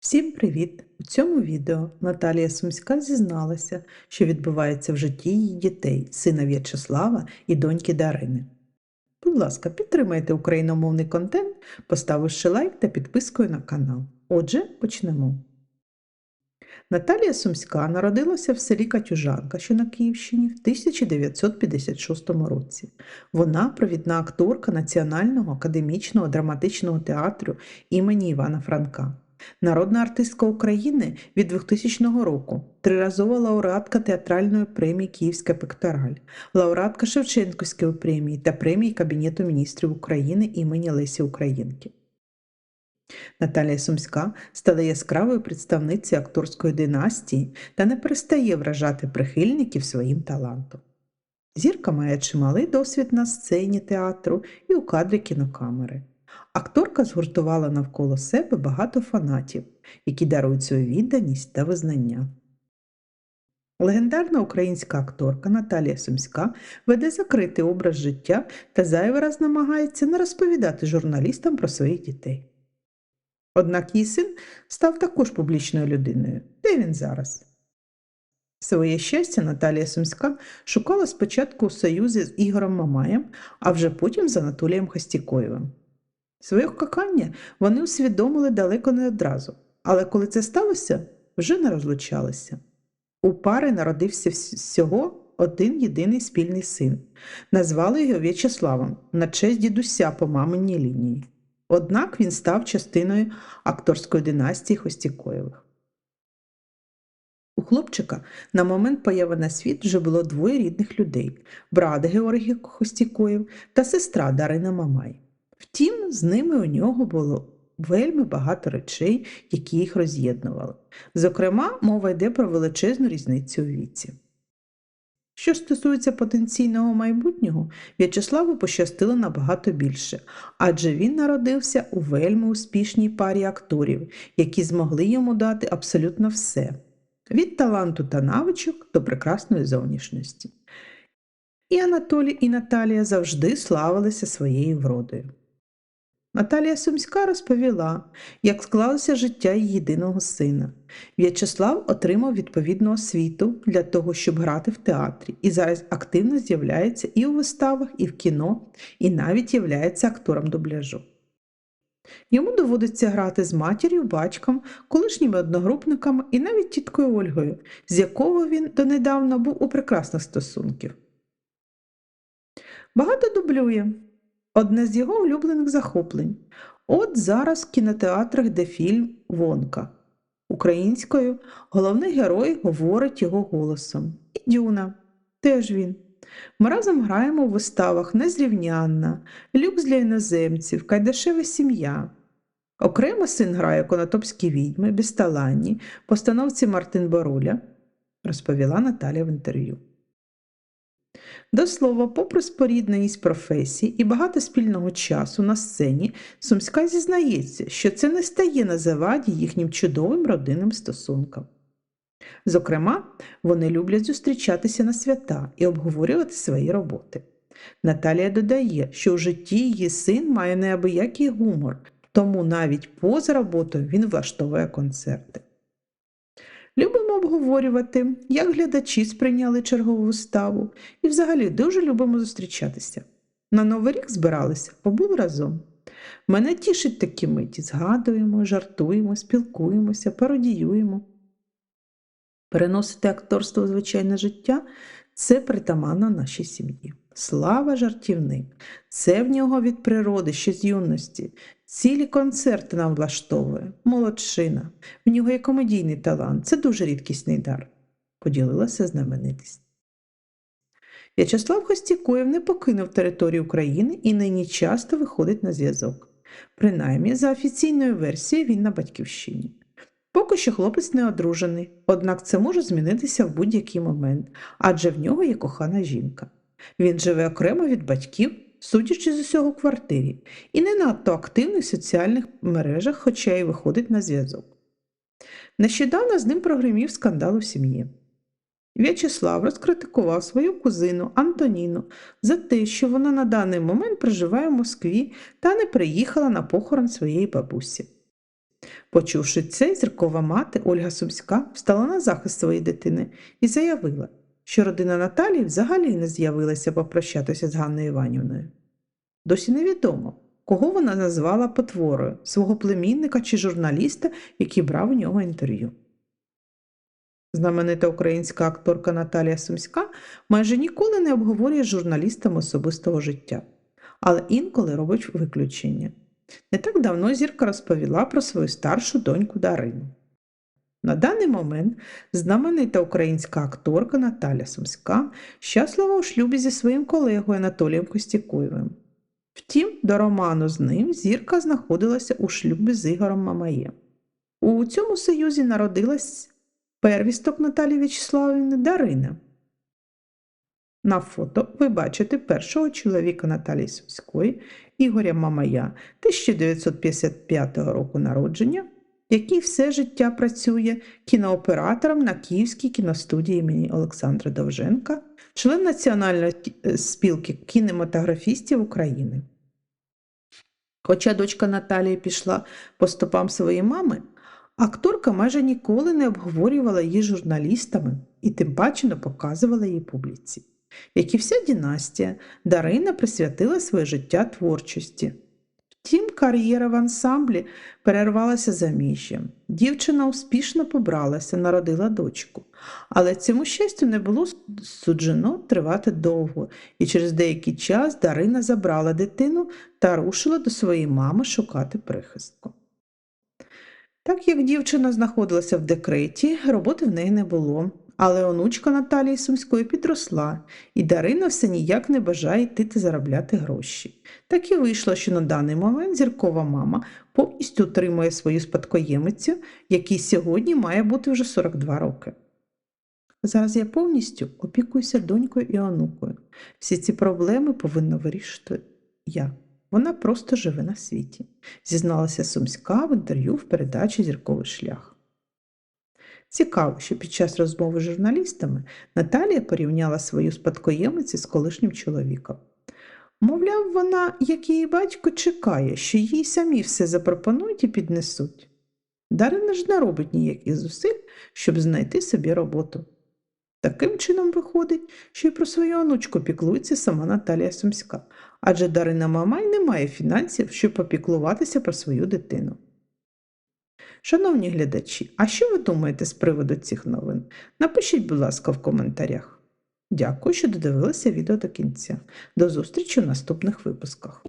Всім привіт! У цьому відео Наталія Сумська зізналася, що відбувається в житті її дітей, сина В'ячеслава і доньки Дарини. Будь ласка, підтримайте україномовний контент, поставивши лайк та підпискою на канал. Отже, почнемо. Наталія Сумська народилася в селі Катюжанка, що на Київщині, в 1956 році. Вона провідна акторка Національного академічного драматичного театру імені Івана Франка. Народна артистка України від 2000 року, триразова лауреатка театральної премії Київська пектораль, лауреатка Шевченківської премії та премії Кабінету міністрів України імені Лесі Українки. Наталія Сумська стала яскравою представницею акторської династії та не перестає вражати прихильників своїм талантом. Зірка має чималий досвід на сцені театру і у кадрі кінокамери. Акторка згуртувала навколо себе багато фанатів, які дарують свою відданість та визнання. Легендарна українська акторка Наталія Сумська веде закритий образ життя та зайвий раз намагається не розповідати журналістам про своїх дітей. Однак її син став також публічною людиною. Де він зараз? Своє щастя Наталія Сумська шукала спочатку у союзі з Ігорем Мамаєм, а вже потім з Анатолієм Хостікоєвим. Своє кохання вони усвідомили далеко не одразу, але коли це сталося, вже не розлучалися. У пари народився всього один єдиний спільний син. Назвали його В'ячеславом на честь дідуся по маминій лінії. Однак він став частиною акторської династії Хостікоєвих. У хлопчика на момент появи на світ вже було двоє рідних людей брат Георгій Хостікоєв та сестра Дарина Мамай. Втім, з ними у нього було вельми багато речей, які їх роз'єднували. Зокрема, мова йде про величезну різницю у віці. Що стосується потенційного майбутнього, В'ячеславу пощастило набагато більше, адже він народився у вельми успішній парі акторів, які змогли йому дати абсолютно все від таланту та навичок до прекрасної зовнішності. І Анатолій і Наталія завжди славилися своєю вродою. Наталія Сумська розповіла, як склалося життя її єдиного сина. В'ячеслав отримав відповідну освіту для того, щоб грати в театрі, і зараз активно з'являється і у виставах, і в кіно, і навіть являється актором дубляжу. Йому доводиться грати з матір'ю, батьком, колишніми одногрупниками і навіть тіткою Ольгою, з якого він донедавна був у прекрасних стосунків. Багато дублює одне з його улюблених захоплень. От зараз в кінотеатрах де фільм Вонка. Українською головний герой говорить його голосом. І Дюна теж він. Ми разом граємо у виставах Незрівнянна, Люкс для іноземців, Кайдашева сім'я. Окремо син грає конотопські відьми, безталанні, постановці Мартин Боруля, розповіла Наталя в інтерв'ю. До слова, попри спорідненість професій і багато спільного часу на сцені, Сумська зізнається, що це не стає на заваді їхнім чудовим родинним стосункам. Зокрема, вони люблять зустрічатися на свята і обговорювати свої роботи. Наталія додає, що у житті її син має неабиякий гумор, тому навіть поза роботою він влаштовує концерти. Любимо обговорювати, як глядачі сприйняли чергову виставу, і взагалі дуже любимо зустрічатися. На Новий рік збиралися, побули разом. Мене тішить такі миті, згадуємо, жартуємо, спілкуємося, пародіюємо. Переносити акторство у звичайне життя це притаманно нашій сім'ї. Слава жартівник, це в нього від природи, ще з юності. Цілі концерти нам влаштовує, молодшина. В нього є комедійний талант, це дуже рідкісний дар, поділилася знаменитість. В'ячеслав Хостікоєв не покинув територію України і нині часто виходить на зв'язок. Принаймні, за офіційною версією, він на батьківщині. Поки що хлопець не одружений, однак це може змінитися в будь-який момент, адже в нього є кохана жінка. Він живе окремо від батьків, судячи з усього в квартирі, і не надто активний в соціальних мережах, хоча й виходить на зв'язок. Нещодавно з ним прогримів скандал у сім'ї. В'ячеслав розкритикував свою кузину Антоніну за те, що вона на даний момент проживає в Москві та не приїхала на похорон своєї бабусі. Почувши це, зіркова мати Ольга Сумська встала на захист своєї дитини і заявила, що родина Наталії взагалі не з'явилася попрощатися з Ганною Іванівною. Досі невідомо, кого вона назвала потворою свого племінника чи журналіста, який брав у нього інтерв'ю. Знаменита українська акторка Наталія Сумська майже ніколи не обговорює з журналістами особистого життя, але інколи робить виключення. Не так давно зірка розповіла про свою старшу доньку Дарину. На даний момент знаменита українська акторка Наталя Сумська щаслива у шлюбі зі своїм колегою Анатолієм Костікоєвим. Втім, до роману з ним зірка знаходилася у шлюбі з Ігорем Мамаєм. У цьому союзі народилась первісток Наталії В'ячеславівни Дарина. На фото ви бачите першого чоловіка Наталії Сумської Ігоря Мамая 1955 року народження, який все життя працює кінооператором на Київській кіностудії імені Олександра Довженка, член Національної спілки кінематографістів України. Хоча дочка Наталії пішла по стопам своєї мами, акторка майже ніколи не обговорювала її журналістами і тим паче не показувала її публіці. Як і вся династія, Дарина присвятила своє життя творчості. Втім, кар'єра в ансамблі перервалася заміжжям. Дівчина успішно побралася, народила дочку. Але цьому щастю не було суджено тривати довго, і через деякий час Дарина забрала дитину та рушила до своєї мами шукати прихистку. Так як дівчина знаходилася в декреті, роботи в неї не було. Але онучка Наталії Сумської підросла, і Дарина все ніяк не бажає йти та заробляти гроші. Так і вийшло, що на даний момент зіркова мама повністю утримує свою спадкоємицю, якій сьогодні має бути вже 42 роки. Зараз я повністю опікуюся донькою і онукою. Всі ці проблеми повинна вирішити я. Вона просто живе на світі, зізналася Сумська в інтерв'ю в передачі Зірковий шлях. Цікаво, що під час розмови з журналістами Наталія порівняла свою спадкоємицю з колишнім чоловіком. Мовляв, вона, як її батько, чекає, що їй самі все запропонують і піднесуть. Дарина ж не робить ніяких зусиль, щоб знайти собі роботу. Таким чином виходить, що й про свою онучку піклується сама Наталія Сумська, адже Дарина Мамай не має фінансів, щоб попіклуватися про свою дитину. Шановні глядачі, а що ви думаєте з приводу цих новин? Напишіть, будь ласка, в коментарях. Дякую, що додивилися відео до кінця. До зустрічі у наступних випусках.